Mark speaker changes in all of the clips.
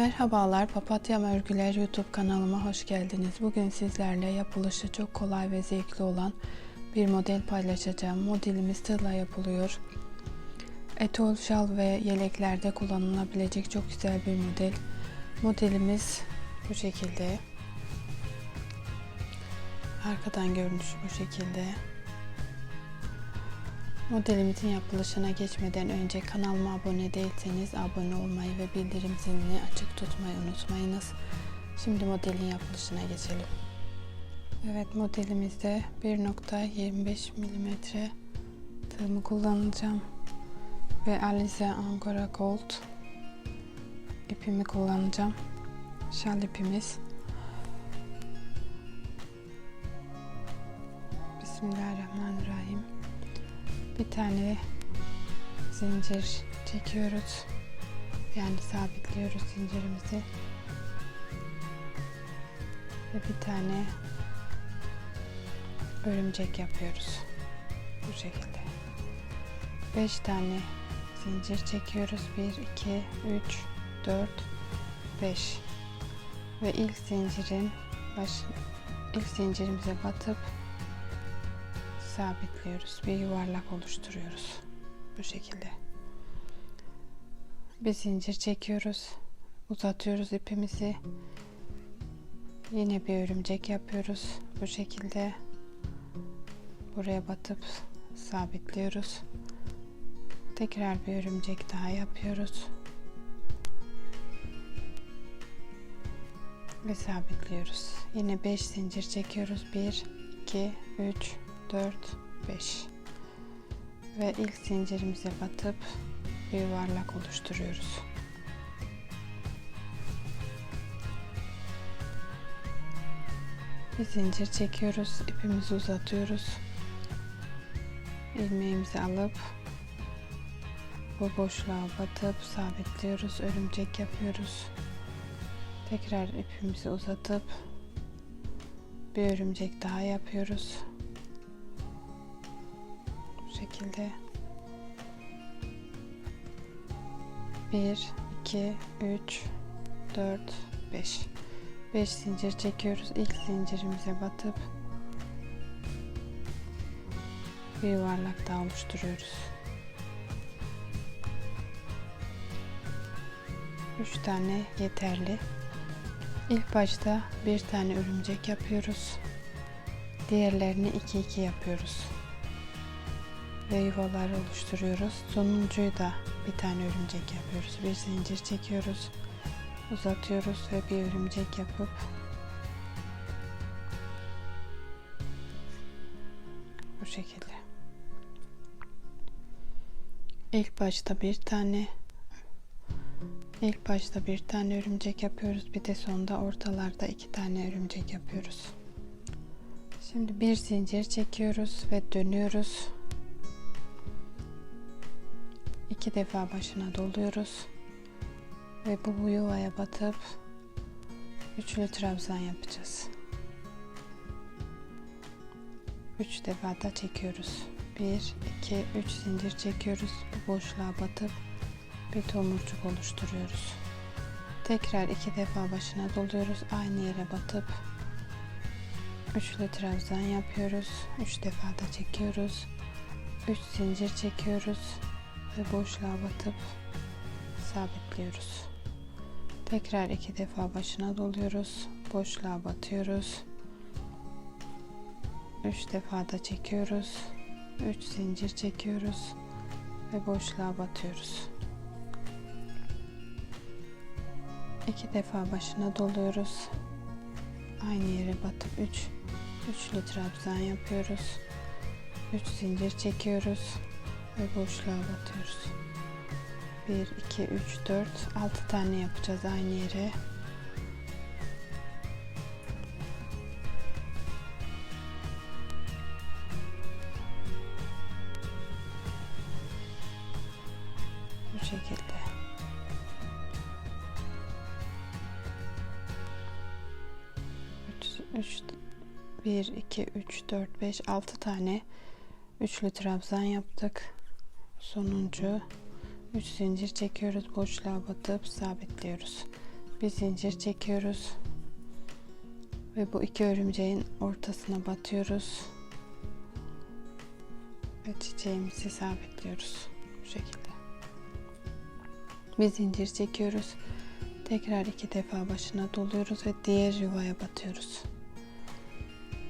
Speaker 1: Merhabalar, Papatya Örgüler YouTube kanalıma hoş geldiniz. Bugün sizlerle yapılışı çok kolay ve zevkli olan bir model paylaşacağım. Modelimiz tığla yapılıyor. Etol, şal ve yeleklerde kullanılabilecek çok güzel bir model. Modelimiz bu şekilde. Arkadan görünüşü bu şekilde. Modelimizin yapılışına geçmeden önce kanalıma abone değilseniz abone olmayı ve bildirim zilini açık tutmayı unutmayınız. Şimdi modelin yapılışına geçelim. Evet modelimizde 1.25 mm tığımı kullanacağım ve Alize Angora Gold ipimi kullanacağım. Şal ipimiz. Bismillahirrahmanirrahim bir tane zincir çekiyoruz. Yani sabitliyoruz zincirimizi. Ve bir tane örümcek yapıyoruz. Bu şekilde. 5 tane zincir çekiyoruz. 1 2 3 4 5 ve ilk zincirin baş ilk zincirimize batıp sabitliyoruz. Bir yuvarlak oluşturuyoruz. Bu şekilde. Bir zincir çekiyoruz. Uzatıyoruz ipimizi. Yine bir örümcek yapıyoruz. Bu şekilde buraya batıp sabitliyoruz. Tekrar bir örümcek daha yapıyoruz. Ve sabitliyoruz. Yine 5 zincir çekiyoruz. 1 2 3 4 5 ve ilk zincirimize batıp bir yuvarlak oluşturuyoruz. Bir zincir çekiyoruz, ipimizi uzatıyoruz. ilmeğimizi alıp bu boşluğa batıp sabitliyoruz. Örümcek yapıyoruz. Tekrar ipimizi uzatıp bir örümcek daha yapıyoruz şekilde. 1 2 3 4 5 5 zincir çekiyoruz. İlk zincirimize batıp bir yuvarlak daha oluşturuyoruz. 3 tane yeterli. İlk başta bir tane örümcek yapıyoruz. Diğerlerini 2 2 yapıyoruz ve yuvalar oluşturuyoruz. Sonuncuyu da bir tane örümcek yapıyoruz. Bir zincir çekiyoruz. Uzatıyoruz ve bir örümcek yapıp bu şekilde. İlk başta bir tane ilk başta bir tane örümcek yapıyoruz. Bir de sonda ortalarda iki tane örümcek yapıyoruz. Şimdi bir zincir çekiyoruz ve dönüyoruz iki defa başına doluyoruz ve bu yuvaya batıp üçlü trabzan yapacağız. Üç defa da çekiyoruz. Bir, iki, üç zincir çekiyoruz. Bu boşluğa batıp bir tomurcuk oluşturuyoruz. Tekrar iki defa başına doluyoruz. Aynı yere batıp üçlü trabzan yapıyoruz. Üç defa da çekiyoruz. Üç zincir çekiyoruz ve boşluğa batıp sabitliyoruz. Tekrar iki defa başına doluyoruz. Boşluğa batıyoruz. Üç defa da çekiyoruz. Üç zincir çekiyoruz ve boşluğa batıyoruz. İki defa başına doluyoruz. Aynı yere batıp üç üçlü trabzan yapıyoruz. Üç zincir çekiyoruz ve boşluğa batıyoruz. 1, 2, 3, 4, 6 tane yapacağız aynı yere. Bu şekilde. Üç, üç, 1, 2, 3, 4, 5, 6 tane üçlü trabzan yaptık sonuncu 3 zincir çekiyoruz boşluğa batıp sabitliyoruz Bir zincir çekiyoruz. Ve bu iki örümceğin ortasına batıyoruz. Ve çiçeğimizi sabitliyoruz. Bu şekilde. Bir zincir çekiyoruz. Tekrar iki defa başına doluyoruz ve diğer yuvaya batıyoruz.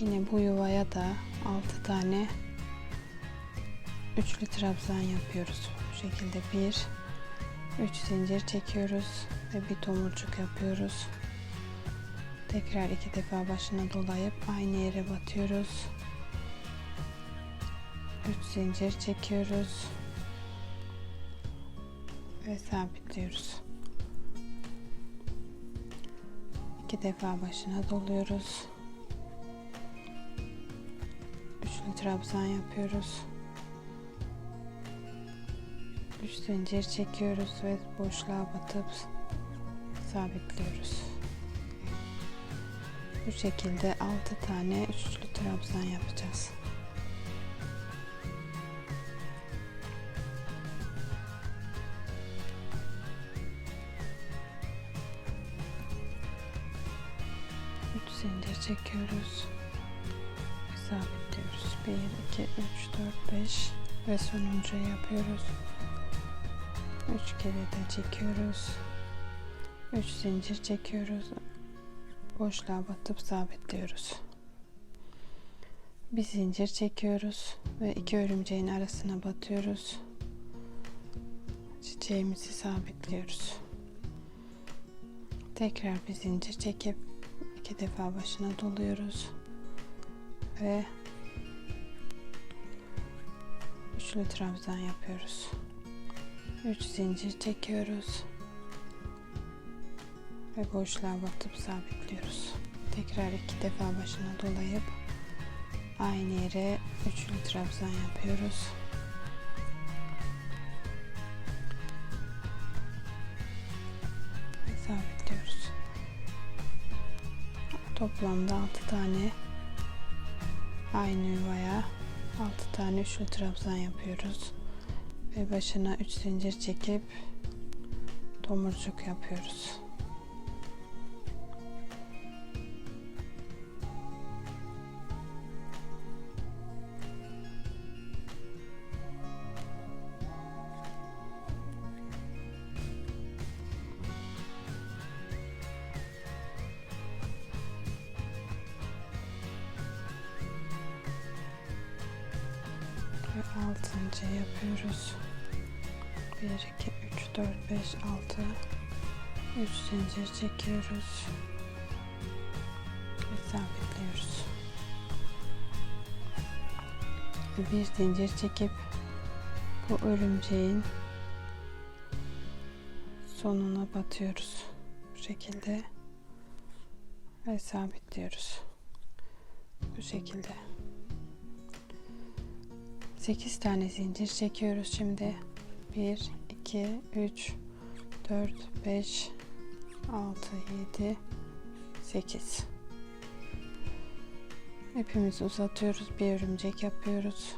Speaker 1: Yine bu yuvaya da 6 tane üçlü trabzan yapıyoruz. Bu şekilde bir, üç zincir çekiyoruz ve bir tomurcuk yapıyoruz. Tekrar iki defa başına dolayıp aynı yere batıyoruz. Üç zincir çekiyoruz ve sabitliyoruz. İki defa başına doluyoruz. Üçlü trabzan yapıyoruz. Üç zincir çekiyoruz ve boşluğa batıp sabitliyoruz. Bu şekilde 6 tane üçlü trabzan yapacağız. Üç zincir çekiyoruz sabitliyoruz. 1, 2, 3, 4, 5 ve sonuncu yapıyoruz. 3 kere de çekiyoruz. 3 zincir çekiyoruz. Boşluğa batıp sabitliyoruz. Bir zincir çekiyoruz ve iki örümceğin arasına batıyoruz. Çiçeğimizi sabitliyoruz. Tekrar bir zincir çekip iki defa başına doluyoruz ve üçlü trabzan yapıyoruz. 3 zincir çekiyoruz ve boşluğa batıp sabitliyoruz. Tekrar iki defa başına dolayıp aynı yere üçlü trabzan yapıyoruz. Ve sabitliyoruz. Toplamda 6 tane aynı yuvaya 6 tane üçlü trabzan yapıyoruz ve başına 3 zincir çekip tomurcuk yapıyoruz. 3 zincir çekiyoruz ve sabitliyoruz. Bir zincir çekip bu örümceğin sonuna batıyoruz. Bu şekilde ve sabitliyoruz. Bu şekilde. 8 tane zincir çekiyoruz şimdi. 1, 2, 3, 4, 5, 6, 7, 8. İpimizi uzatıyoruz. Bir örümcek yapıyoruz.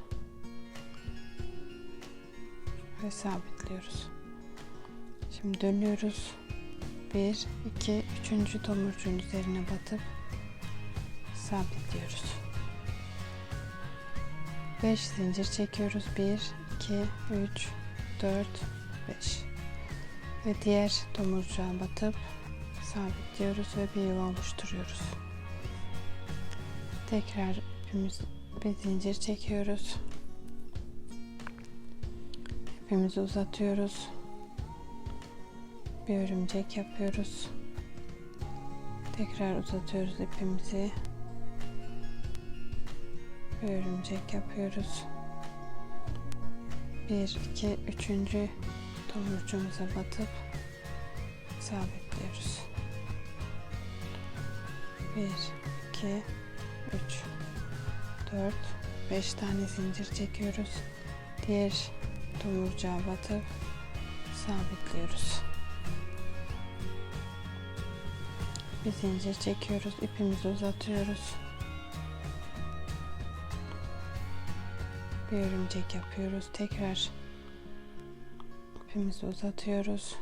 Speaker 1: Ve sabitliyoruz. Şimdi dönüyoruz. 1, 2, 3. tomurcuğun üzerine batıp sabitliyoruz. 5 zincir çekiyoruz. 1, 2, 3, 4, 5. Ve diğer tomurcuğa batıp sabitliyoruz ve bir yuva oluşturuyoruz. Tekrar ipimiz bir zincir çekiyoruz. İpimizi uzatıyoruz. Bir örümcek yapıyoruz. Tekrar uzatıyoruz ipimizi. Bir örümcek yapıyoruz. 1 2 3. tomurcuğumuza batıp sabitliyoruz. 1 2 3 4 5 tane zincir çekiyoruz. Diğer tomurcuğa batıp sabitliyoruz. Bir zincir çekiyoruz, ipimizi uzatıyoruz. Bir örümcek yapıyoruz. Tekrar ipimizi uzatıyoruz.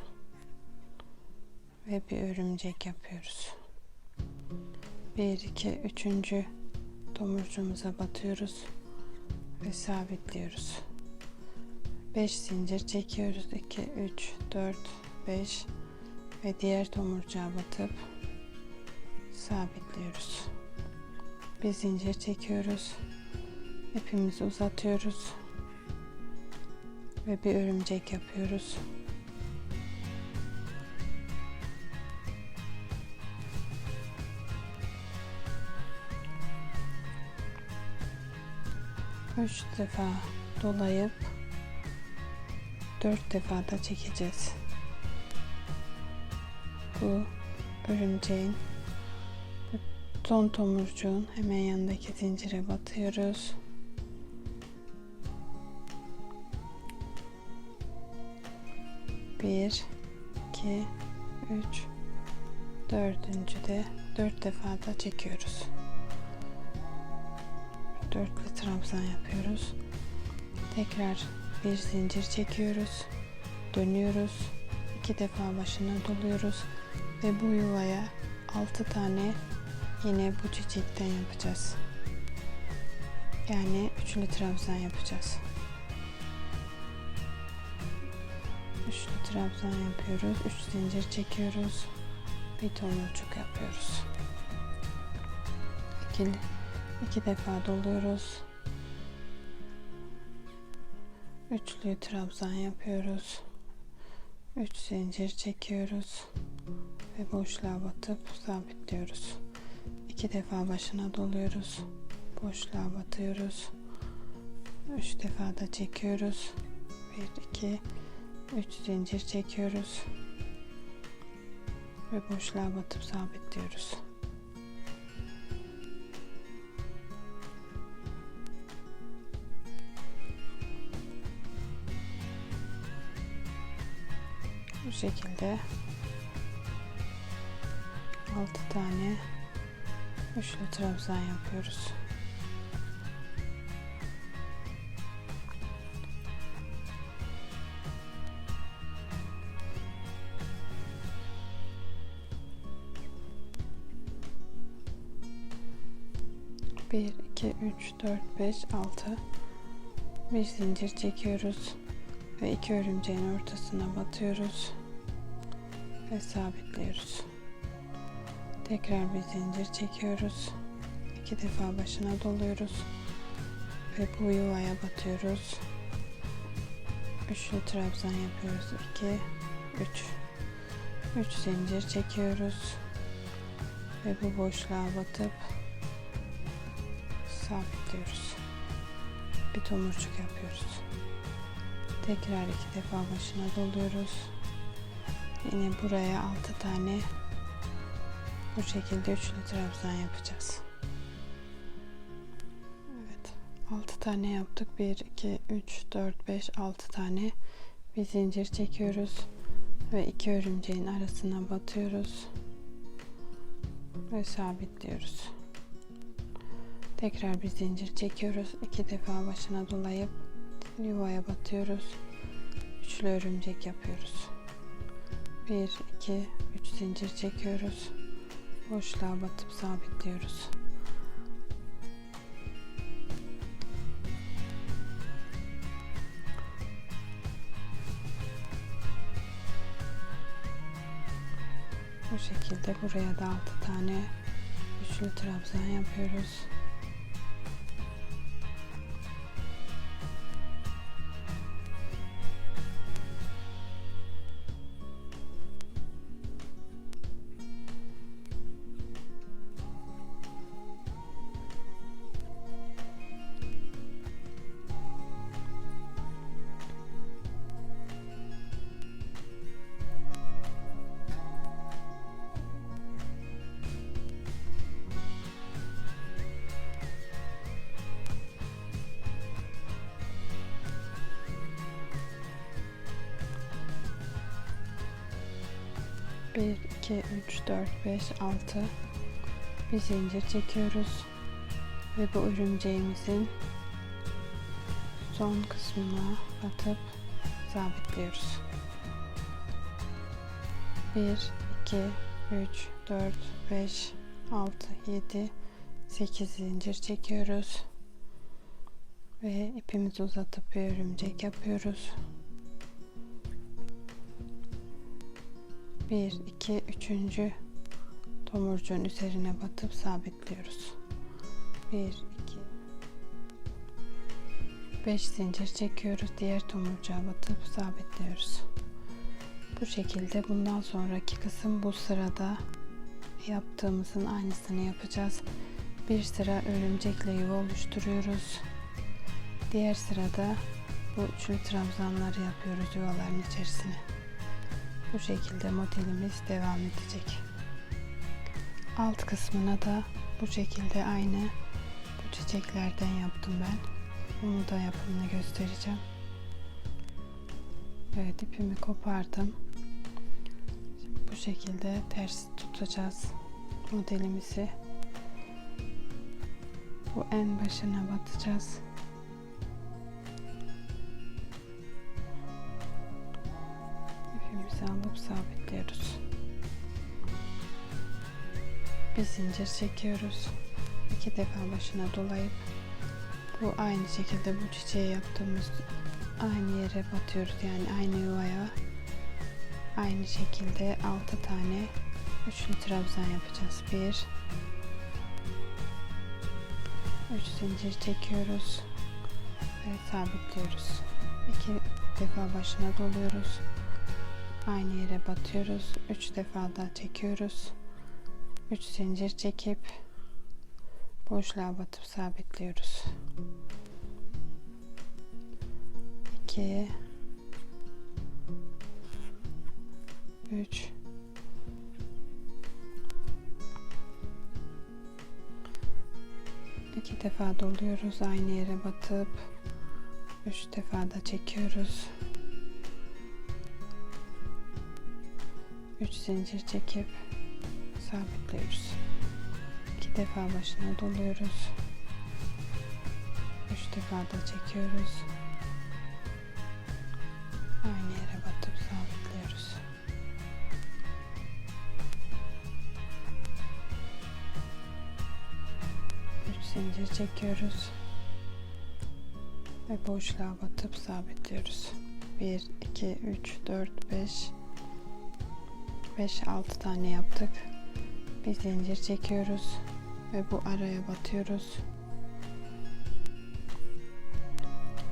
Speaker 1: ve bir örümcek yapıyoruz. 1 2 3. tomurcuğumuza batıyoruz ve sabitliyoruz. 5 zincir çekiyoruz. 2 3 4 5 ve diğer tomurcuğa batıp sabitliyoruz. Bir zincir çekiyoruz. İpimizi uzatıyoruz ve bir örümcek yapıyoruz. Üç defa dolayıp dört defa da çekeceğiz. Bu örümceğin son tomurcuğun hemen yanındaki zincire batıyoruz. Bir, iki, üç, dördüncü de dört defa da çekiyoruz. Dörtlü trabzan yapıyoruz. Tekrar bir zincir çekiyoruz. Dönüyoruz. iki defa başına doluyoruz ve bu yuvaya altı tane yine bu çiçekten yapacağız. Yani üçlü trabzan yapacağız. Trabzan yapıyoruz. Üç zincir çekiyoruz. Bir tomurcuk yapıyoruz. İkili, iki defa doluyoruz. Üçlü trabzan yapıyoruz. Üç zincir çekiyoruz ve boşluğa batıp sabitliyoruz. İki defa başına doluyoruz. Boşluğa batıyoruz. Üç defa da çekiyoruz. Bir, iki, üç zincir çekiyoruz. Ve boşluğa batıp sabitliyoruz. Bu şekilde 6 tane üçlü trabzan yapıyoruz. Bir, iki, üç, dört, beş, altı. Bir zincir çekiyoruz ve iki örümceğin ortasına batıyoruz ve sabitliyoruz. Tekrar bir zincir çekiyoruz. İki defa başına doluyoruz ve bu yuvaya batıyoruz. Üçlü trabzan yapıyoruz. 2 3 3 zincir çekiyoruz ve bu boşluğa batıp sabitliyoruz. Bir tomurcuk yapıyoruz. Tekrar iki defa başına doluyoruz. Yine buraya 6 tane bu şekilde üçlü trabzan yapacağız. Evet. 6 tane yaptık. 1 2 3 4 5 6 tane bir zincir çekiyoruz ve iki örümceğin arasına batıyoruz ve sabitliyoruz. Tekrar bir zincir çekiyoruz. iki defa başına dolayıp yuvaya batıyoruz. Üçlü örümcek yapıyoruz. 1 2 3 zincir çekiyoruz. Boşluğa batıp sabitliyoruz. Bu şekilde buraya da 6 tane üçlü trabzan yapıyoruz. Bir, iki, üç, dört, beş, altı. Bir zincir çekiyoruz. Ve bu örümceğimizin son kısmına batıp sabitliyoruz. 1 2 2 3 4 5 6 7 8 zincir çekiyoruz. Ve ipimizi uzatıp bir örümcek yapıyoruz 1 2 3. tomurcuğun üzerine batıp sabitliyoruz 1 2 5 zincir çekiyoruz diğer tomurcuğa batıp sabitliyoruz bu şekilde bundan sonraki kısım bu sırada yaptığımızın aynısını yapacağız. Bir sıra örümcekle yuva oluşturuyoruz. Diğer sırada bu üçlü trabzanları yapıyoruz yuvaların içerisine. Bu şekilde modelimiz devam edecek. Alt kısmına da bu şekilde aynı bu çiçeklerden yaptım ben. Onu da yapımını göstereceğim. Evet ipimi kopardım. Bu şekilde ters tutacağız modelimizi. Bu en başına batacağız. İpimizi alıp sabitliyoruz. Bir zincir çekiyoruz. İki defa başına dolayıp bu aynı şekilde bu çiçeği yaptığımız aynı yere batıyoruz yani aynı yuvaya aynı şekilde 6 tane üçlü trabzan yapacağız 1 3 zincir çekiyoruz ve sabitliyoruz 2 defa başına doluyoruz aynı yere batıyoruz. 3 defa daha çekiyoruz. 3 zincir çekip boşluğa batıp sabitliyoruz. 2 3 iki defa doluyoruz. Aynı yere batıp üç defa da çekiyoruz üç zincir çekip sabitliyoruz iki defa başına doluyoruz. Üç defa da çekiyoruz. Aynı yere batıp sabitliyoruz üç zincir çekiyoruz. Ve boşluğa batıp sabitliyoruz 1 2 3 4 5 5 6 tane yaptık. Bir zincir çekiyoruz ve bu araya batıyoruz.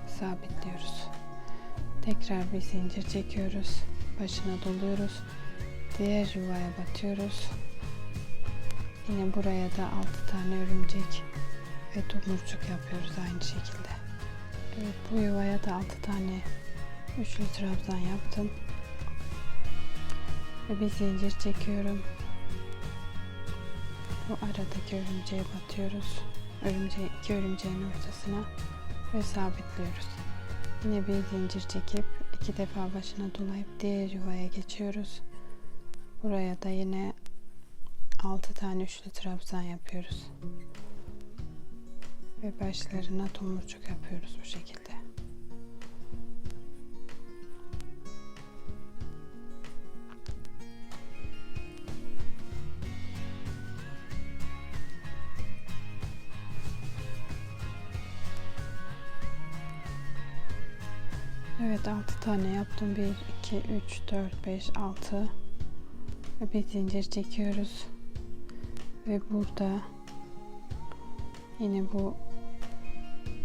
Speaker 1: Sabitliyoruz. Tekrar bir zincir çekiyoruz. Başına doluyoruz. Diğer yuvaya batıyoruz. Yine buraya da 6 tane örümcek ve tomurcuk yapıyoruz aynı şekilde. Evet, bu yuvaya da 6 tane üçlü trabzan yaptım ve bir zincir çekiyorum. Bu aradaki örümceğe batıyoruz. Örümceği iki örümceğin ortasına ve sabitliyoruz. Yine bir zincir çekip iki defa başına dolayıp diğer yuvaya geçiyoruz. Buraya da yine 6 tane üçlü trabzan yapıyoruz. Ve başlarına tomurcuk yapıyoruz bu şekilde Evet 6 tane yaptım. 1, 2, 3, 4, 5, 6 ve bir zincir çekiyoruz. Ve burada yine bu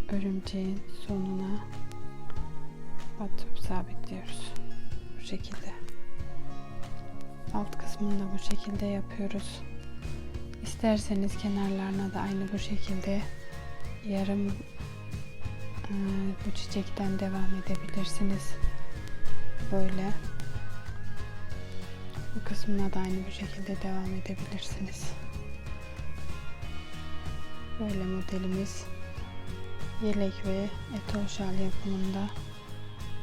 Speaker 1: örümceğin sonuna batıp sabitliyoruz. Bu şekilde. Alt kısmını da bu şekilde yapıyoruz. İsterseniz kenarlarına da aynı bu şekilde yarım bu çiçekten devam edebilirsiniz. Böyle. Bu kısmına da aynı bu şekilde devam edebilirsiniz. Böyle modelimiz yelek ve etol şal yapımında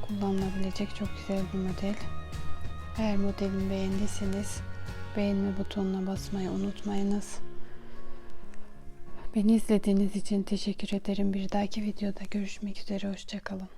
Speaker 1: kullanılabilecek çok güzel bir model. Eğer modelimi beğendiyseniz beğenme butonuna basmayı unutmayınız. Beni izlediğiniz için teşekkür ederim. Bir dahaki videoda görüşmek üzere. Hoşçakalın.